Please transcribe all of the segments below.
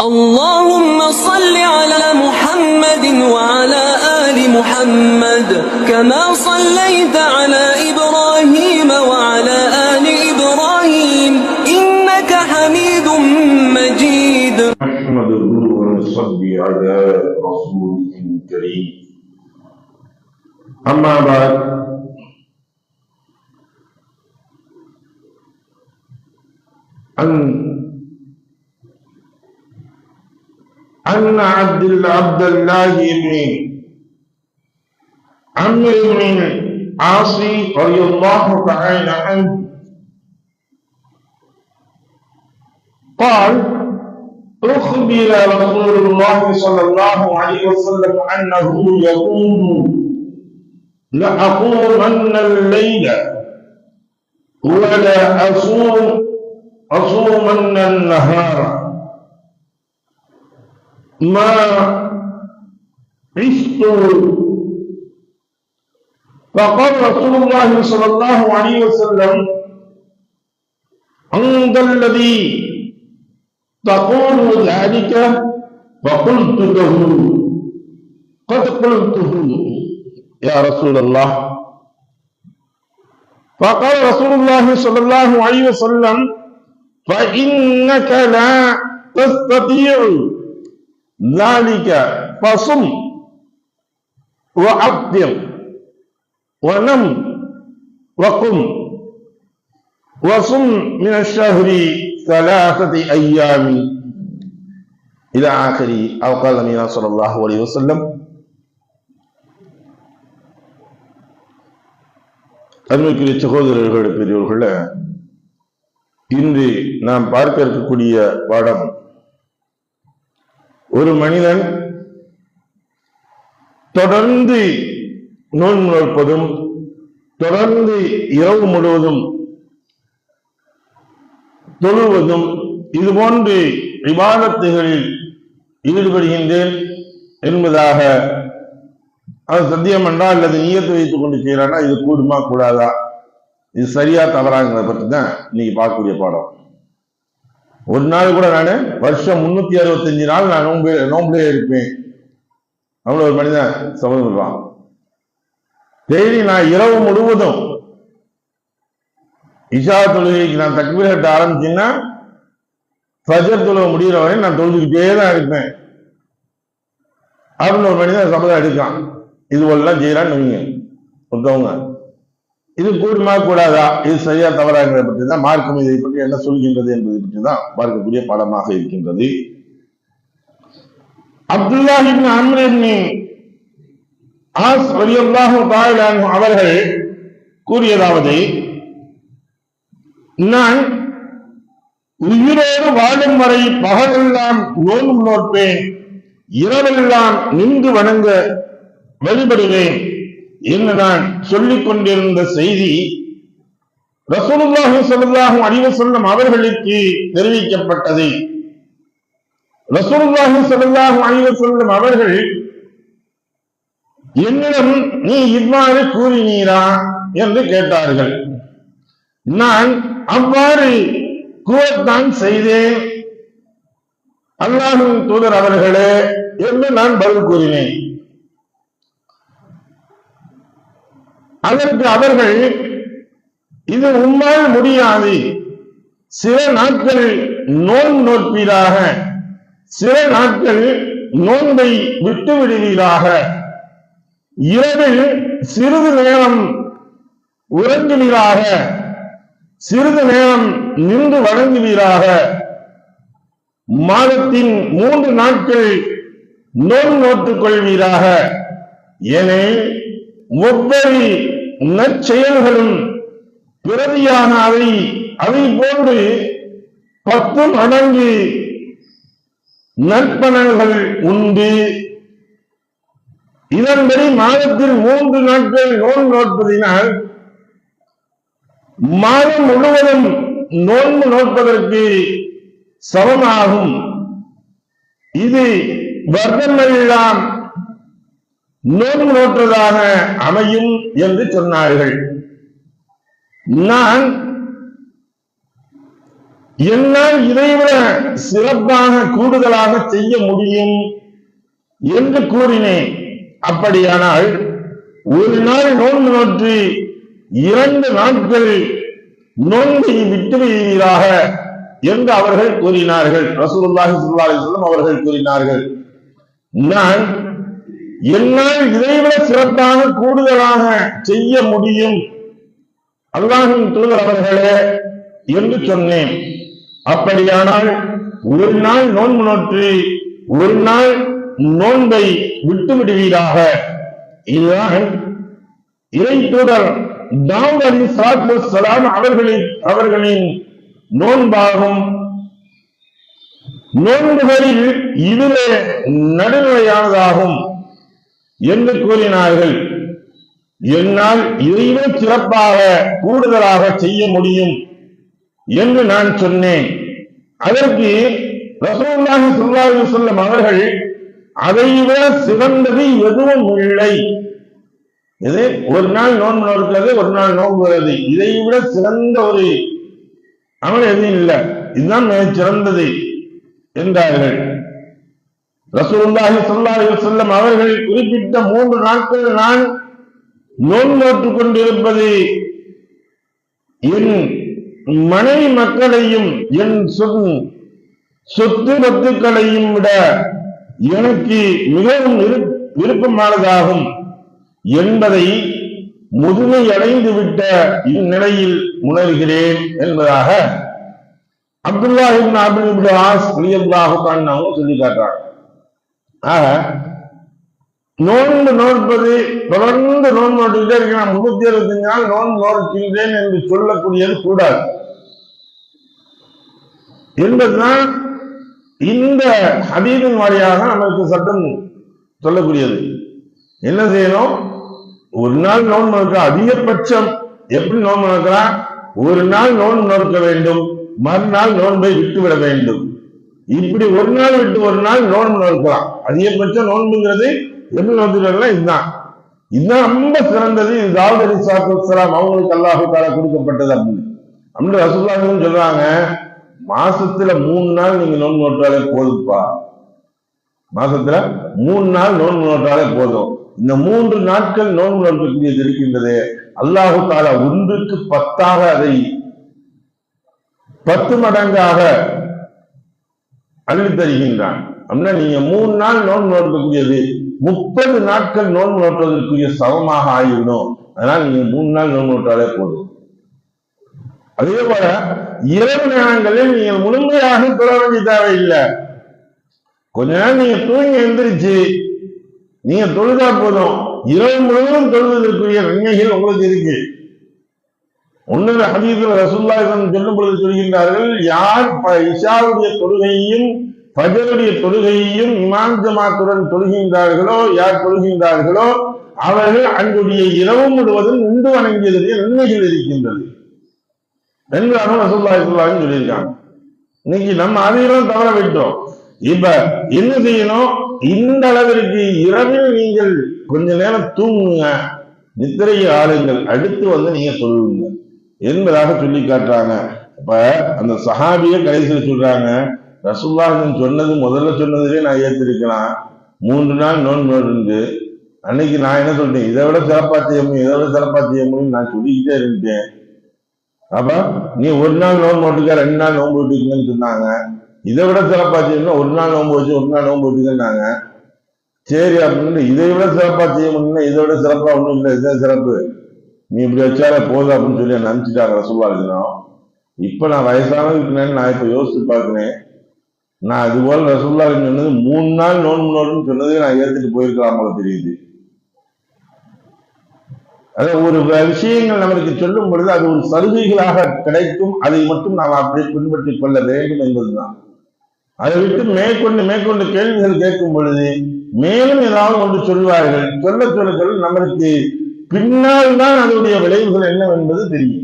اللهم صل على محمد وعلى آل محمد كما صليت على إبراهيم وعلى آل إبراهيم إنك حميد مجيد. نحمده ونصلي على رسوله الكريم. أما بعد عن أن عبد عبد الله بن عمرو بن العاص رضي الله تعالى عنه. قال أخبر رسول الله صلى الله عليه وسلم أنه يقول لأقومن الليل ولا أصوم أصومن النهار. ما عشت. فقال رسول الله صلى الله عليه وسلم عند الذي تقول ذلك؟ فقلت له قد قلته يا رسول الله. فقال رسول الله صلى الله عليه وسلم فإنك لا تستطيع ذلك فصم وأفطر ونم وقم وصم من الشهر ثلاثة أيام إلى آخر أو قال النبي صلى الله عليه وسلم அன்புக்குரிய சகோதரர்கள் பெரியவர்கள இன்று நாம் பார்க்க இருக்கக்கூடிய பாடம் ஒரு மனிதன் தொடர்ந்து நோன் நோற்பதும் தொடர்ந்து இரவு முழுவதும் தொழுவதும் இது போன்று விவாதத்துகளில் ஈடுபடுகின்றேன் என்பதாக அது சத்தியம் என்றா அல்லது நீயத்து வைத்துக் கொண்டு செய்யறானா இது கூடுமா கூடாதா? இது சரியா தவறாங்கிறத பற்றி தான் இன்னைக்கு பார்க்கக்கூடிய பாடம். ஒரு நாள் கூட நான் வருஷம் முன்னூத்தி அறுபத்தஞ்சு நாள் நான் நோம்பு நோம்புலே இருப்பேன். அவ்வளோ ஒரு மனிதன் சமயம் டெய்லி நான் இரவு முழுவதும் இஷா தொழுகைக்கு நான் தக்பீர் கட்ட ஆரம்பிச்சேன்னா ஃபஜர் தொழுவை முடிகிற வரை நான் தொழுதுகிட்டே தான் இருப்பேன். அப்படின்னு ஒரு மனிதன் சபதம் எடுக்கான் இது போலாம் செய்யலான்னு வைங்க. ஒருத்தவங்க இது கூடுமா கூடாதா? இது சரியா தவறாங்கிறத பற்றி தான் மார்க்கம் இதை பற்றி என்ன சொல்கின்றது என்பதை பற்றி தான் பார்க்கக்கூடிய படமாக இருக்கின்றது. அப்துல்லாஹிபின் அம்ரின் ஆஸ் ரலியல்லாஹு தஆலா அவர்கள் கூறியதாவது நான் உயிரோடு வாழும் வரை பகலெல்லாம் நோன்பு நோற்பேன் இரவெல்லாம் நின்று வணங்க வழிபடுவேன். என்று நான் சொல்லிக் கொண்டிருந்த செய்தி ரசூலுல்லாஹி ஸல்லல்லாஹு அறிவு சொல்லும் அவர்களுக்கு தெரிவிக்கப்பட்டது. ரசூலுல்லாஹி ஸல்லல்லாஹு அறிவு சொல்லும் அவர்கள் என்னிடம் நீ இவ்வாறு கூறினீரா? என்று கேட்டார்கள். நான் அவ்வாறு கூறத்தான் செய்தேன். அல்லாஹின் தூதர் அவர்களே என்று நான் பதில் கூறினேன். அதற்கு அவர்கள் இது உம்மால் முடியாது. சில நாட்கள் நோன் நோட்பீராக சில நாட்கள் நோன்பை விட்டு விடுவீராக. இரவில் சிறிது நேரம் உறங்குவீராக. சிறிது நேரம் நின்று வழங்குவீராக மாதத்தின் மூன்று நாட்கள் நோன் நோட்டுக் கொள்வீராக. என ஒவ்வொரு நற்செயல்களும் பிறவியான அவை அவை போன்று பத்து மடங்கு நற்பணங்கள் உண்டு. இதன்படி மாதத்தில் மூன்று நாட்கள் நோன்பு நோட்பதினால் மாதம் முழுவதும் நோன்பு நோட்பதற்கு சமமாகும். இது வருடமெல்லாம் நோன்பு நோற்றதாக அமையும் என்று சொன்னார்கள். நான் என்னால் இதைவிட சிறப்பாக கூடுதலாக செய்ய முடியும் என்று கூறினேன். அப்படியானால் ஒரு நாள் நோன்பு நோற்று இரண்டு நாட்கள் நோன்பை விட்டு விடுவீராக என்று அவர்கள் கூறினார்கள். ரசூலுல்லாஹி அவர்கள் கூறினார்கள். நான் என்னால் இதைவிட சிறப்பாக கூடுதலாக செய்ய முடியும். அல்லாஹின் தூதர் அவர்களே என்று சொன்னேன். அப்படியானால் ஒரு நாள் நோன்பு நோற்று ஒரு நாள் நோன்பை விட்டு விடுவீராக. இதுதான் இறை தூதர் தாவூத் அலி சலாத்து அவர்களின் அவர்களின் நோன்பாகும். நோன்புகளில் இதுவே நடுநிலையானதாகும். என்று கூறினார்கள். என்னால் இதையும் சிறப்பாக கூடுதலாக செய்ய முடியும் என்று நான் சொன்னேன். அதற்கு ரசூலுல்லாஹி ஸல்லல்லாஹு சொல்லும் அவர்கள் அதைவிட சிறந்தது எதுவும் இல்லை. இது ஒரு நாள் நோன்பு நோக்கிறது ஒரு நாள் நோன்பு வருது. இதை விட சிறந்த ஒரு அமல் எதுவும் இல்லை. இதுதான் மிக சிறந்தது என்றார்கள். ரசூலுல்லாஹி ஸல்லல்லாஹு செல்லம் அவர்கள் குறிப்பிட்ட மூன்று நாட்கள் நான் நோன் நோட்டுக் கொண்டிருப்பது. என் மனைவி மக்களையும் என் சொல் சொத்து பத்துக்களையும் விட எனக்கு மிகவும் விருப்பமானதாகும் என்பதை முதுமை அடைந்து விட்ட இந்நிலையில் உணர்கிறேன் என்பதாக அப்துல்லா இப்னு அப்துல் ஆஸ் ரலியல்லாஹு அன்ஹு அவங்க சொல்லி காட்டுறாங்க ஆக நோன்பு நோற்பது தொடர்ந்து நோன்பு நோட்டுக்கிட்டே இருக்க. நான் முன்னூத்தி அறுபத்தஞ்சு நாள் நோன்பு நோக்கின்றேன் என்று சொல்லக்கூடியது கூடாது. என்பதுதான் இந்த ஹதீதின் வழியாக நமக்கு சட்டம் சொல்லக்கூடியது. என்ன செய்யணும்? ஒரு நாள் நோன்பு நோக்க அதிகபட்சம். எப்படி நோன்பு நோக்கலாம் ஒரு நாள் நோன்பு நோக்க வேண்டும். மறுநாள் நோன்பை விட்டுவிட வேண்டும். இப்படி ஒரு நாள் விட்டு ஒரு நாள் நோன்பு நோக்கலாம் அதிகபட்சம் நோன்புங்கிறது எப்படி நோக்கிக்கலாம் இதுதான். இதுதான் ரொம்ப சிறந்தது. இது தாவூத் அலி சாத்துலாம் அவங்களுக்கு அல்லாஹு தாலா கொடுக்கப்பட்டது அப்படின்னு. அப்படின்னு ரசூல்லாங்களும் சொல்றாங்க மாசத்துல மூணு நாள் நீங்க நோன்பு நோட்டாலே போதுப்பா மாசத்துல மூணு நாள் நோன்பு நோட்டாலே போதும். இந்த மூன்று நாட்கள் நோன்பு நோக்கக்கூடியது இருக்கின்றது. அல்லாஹு தாலா ஒன்றுக்கு பத்தாக அதை பத்து மடங்காக அள்ளி தருகின்றான் அப்படின்னா நீங்க மூணு நாள் நோன்பு நோட்டக்கூடியது முப்பது நாட்கள் நோன்பு நோட்டுவதற்குரிய சமமாக ஆகிவிடும். அதனால் நீங்க மூணு நாள் நோன்பு நோட்டாலே போதும். அதே போல இரவு நேரங்களில் நீங்கள் முழுமையாக தொடர வேண்டிய தேவையில்லை. கொஞ்ச நேரம் நீங்க தூங்கி எந்திரிச்சு நீங்க தொழுதா போதும். இரவு முழுவதும் தொழுவதற்குரிய நன்மைகள் உங்களுக்கு இருக்கு. ஒன்னு ஹதீஸ்ல ரசூல்லாஹம் சொல்லும் பொழுது சொல்கின்றார்கள் யார் ப- இஷாவுடைய தொழுகையையும் பஜருடைய தொழுகையையும் இமாம் ஜமாத்துடன் தொழுகின்றார்களோ யார் தொழுகின்றார்களோ அவர்கள் அன்றைய இரவு முழுவதும் நின்று வணங்கியதுடைய நன்மைகள் இருக்கின்றது என்றாலும் ரசூல்லா ரசூல்லாஹி சொல்லியிருக்காங்க. இன்னைக்கு நம்ம அதையெல்லாம் தவற விட்டோம். இப்ப என்ன செய்யணும்? இந்த அளவிற்கு இரவில் நீங்கள் கொஞ்ச நேரம் தூங்குங்க நித்திரையை ஆளுங்கள் அடுத்து வந்து நீங்க சொல்லுங்க என்பதாக சொல்லி காட்டுறாங்க. அப்ப அந்த சஹாபிய கடைசியில் சொல்றாங்க ரசுல்லாஹன் சொன்னது முதல்ல சொன்னதுலேயே நான் ஏத்திருக்கலாம். மூன்று நாள் நோன்பு இருந்து அன்னைக்கு நான் என்ன சொல்றேன் இதை விட சிறப்பா செய்ய முடியும் இதை விட சிறப்பா செய்ய முடியும் நான் சொல்லிக்கிட்டே இருந்துட்டேன். அப்ப நீ ஒரு நாள் நோன்பு போட்டுக்க ரெண்டு நாள் நோன்பு விட்டுக்கங்கன்னு சொன்னாங்க. இதை விட சிறப்பா செய்யணும் ஒரு நாள் நோன்பு வச்சு ஒரு நாள் நோன்பு விட்டுக்கன்னாங்க சரி அப்படின்னு இதை விட சிறப்பா செய்ய முடியும்னா இதை விட சிறப்பா ஒன்றும் இல்லை இதுதான் சிறப்பு. நீ இப்படி வச்சாலே போதும் அப்படின்னு சொல்லி என்ன நினைச்சிட்டாங்க ரசூல்லா அலிஸ்லாம் இப்போ நான் வயசானது இருக்கிறேன்னு நான் இப்போ யோசித்து பார்க்குறேன். நான் அது போல ரசூல்லா சொன்னது மூணு நாள் நோன்பு நோட்டுன்னு சொன்னதே நான் ஏற்றுட்டு போயிருக்கலாம் போல தெரியுது. அதாவது ஒரு விஷயங்கள் நமக்கு சொல்லும் பொழுது அது ஒரு சலுகைகளாக கிடைக்கும். அதை மட்டும் நாம் அப்படியே பின்பற்றி கொள்ள வேண்டும் என்பதுதான். அதை விட்டு மேற்கொண்டு மேற்கொண்டு கேள்விகள் கேட்கும் பொழுது மேலும் ஏதாவது ஒன்று சொல்வார்கள். சொல்ல சொல்ல சொல்ல நம்மளுக்கு பின்னால் தான் அதனுடைய விளைவுகள் என்னவென்பது தெரியும்.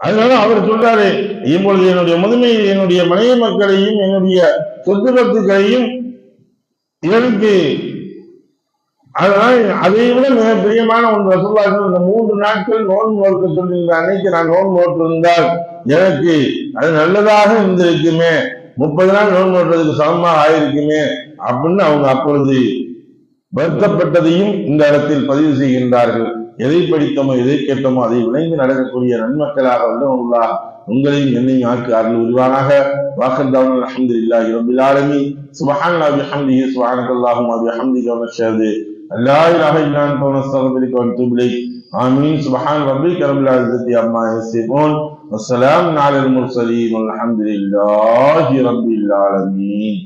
அதனால அவர் சொல்றாரு இப்பொழுது என்னுடைய முதுமை என்னுடைய மனைவி மக்களையும் என்னுடைய சொத்து பத்துக்களையும் எனக்கு அதனால் அதை விட மிக பிரியமான ஒன்று ரசூல்லாக்கள் இந்த மூன்று நாட்கள் நோன்பு நோக்க சொல்லியிருந்த அன்னைக்கு நான் நோன்பு நோட்டிருந்தால் எனக்கு அது நல்லதாக இருந்திருக்குமே. முப்பது நாள் நோன்பு நோட்டுறதுக்கு சமமாக ஆயிருக்குமே அப்படின்னு அவங்க அப்பொழுது வருத்தப்பட்டதையும் இந்த இடத்தில் பதிவு செய்கின்றார்கள். எதை படித்தோமோ எதை கேட்டோமோ அதை விளைந்து நடக்கக்கூடிய நன்மக்களாக உள்ளவங்களா உங்களையும் என்னையும் ஆக்கு அருள் உருவானாக வாக்கந்தாவும் அலமதுல்லாஹி ரபில் ஆலமி சுபஹான் அபி ஹம்திஹி சுபஹானக அல்லாஹும் அபி ஹம்திக வ நஷ்ஹது அல்லா இலாஹ இல்லான் அன்த வ நஸ்தக்ஃபிருக வ ஆமீன். சுபஹான் ரபி ரப்பில் இஸ்ஸத்தி அம்மா யசிஃபூன். அஸ்ஸலாம் அலல் முர்சலீன். அல்ஹம்துலில்லாஹி ரபில் ஆலமீன்.